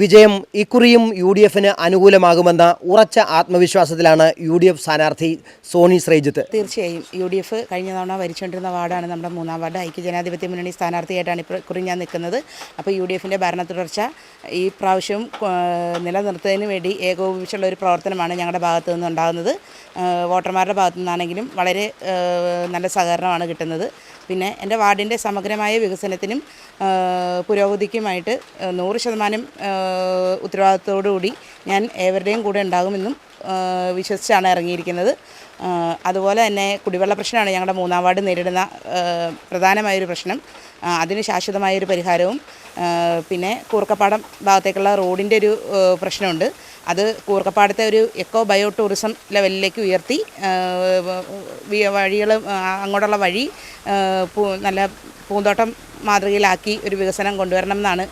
വിജയം ഇക്കുറിയും U D എഫിന് അനുകൂലമാകുമെന്ന ഉറച്ച ആത്മവിശ്വാസത്തിലാണ് യു ഡി എഫ് സ്ഥാനാർത്ഥി സോണി ശ്രീജിത്ത്. തീർച്ചയായും യു ഡി എഫ് കഴിഞ്ഞ തവണ ഭരിച്ചുകൊണ്ടിരുന്ന വാർഡാണ് നമ്മുടെ മൂന്നാം വാർഡ്. ഐക്യ ജനാധിപത്യ മുന്നണി സ്ഥാനാർത്ഥിയായിട്ടാണ് ഇക്കുറി ഞാൻ നിൽക്കുന്നത്. അപ്പോൾ യു ഡി എഫിന്റെ ഭരണ തുടർച്ച ഈ പ്രാവശ്യം നിലനിർത്തുന്നതിന് വേണ്ടി ഏകോപിച്ചുള്ള ഒരു പ്രവർത്തനമാണ് ഞങ്ങളുടെ ഭാഗത്തു നിന്നുണ്ടാകുന്നത് വോട്ടർമാരുടെ ഭാഗത്തു നിന്നാണെങ്കിലും വളരെ നല്ല സഹകരണമാണ് കിട്ടുന്നത്. പിന്നെ എന്റെ വാർഡിന്റെ സമഗ്രമായ വികസനത്തിനും പുരോഗതിക്കുമായിട്ട് നൂറ് ശതമാനം ഉത്തരവാദിത്തത്തോടുകൂടി ഞാൻ ഏവരുടെയും കൂടെ ഉണ്ടാകുമെന്നും വിശ്വസിച്ചാണ് ഇറങ്ങിയിരിക്കുന്നത്. അതുപോലെ തന്നെ കുടിവെള്ള പ്രശ്നമാണ് ഞങ്ങളുടെ മൂന്നാം വാർഡ് നേരിടുന്ന പ്രധാനമായൊരു പ്രശ്നം. അതിന് ശാശ്വതമായൊരു പരിഹാരവും പിന്നെ കൂർക്കപ്പാടം ഭാഗത്തേക്കുള്ള റോഡിന്റെ ഒരു പ്രശ്നമുണ്ട്. അത് കൂർക്കപ്പാടത്തെ ഒരു എക്കോ ബയോ ടൂറിസം ലെവലിലേക്ക് ഉയർത്തി വഴികൾ അങ്ങോട്ടുള്ള വഴി നല്ല പൂന്തോട്ടം മാതൃകയിലാക്കി ഒരു വികസനം കൊണ്ടുവരണം എന്നാണ്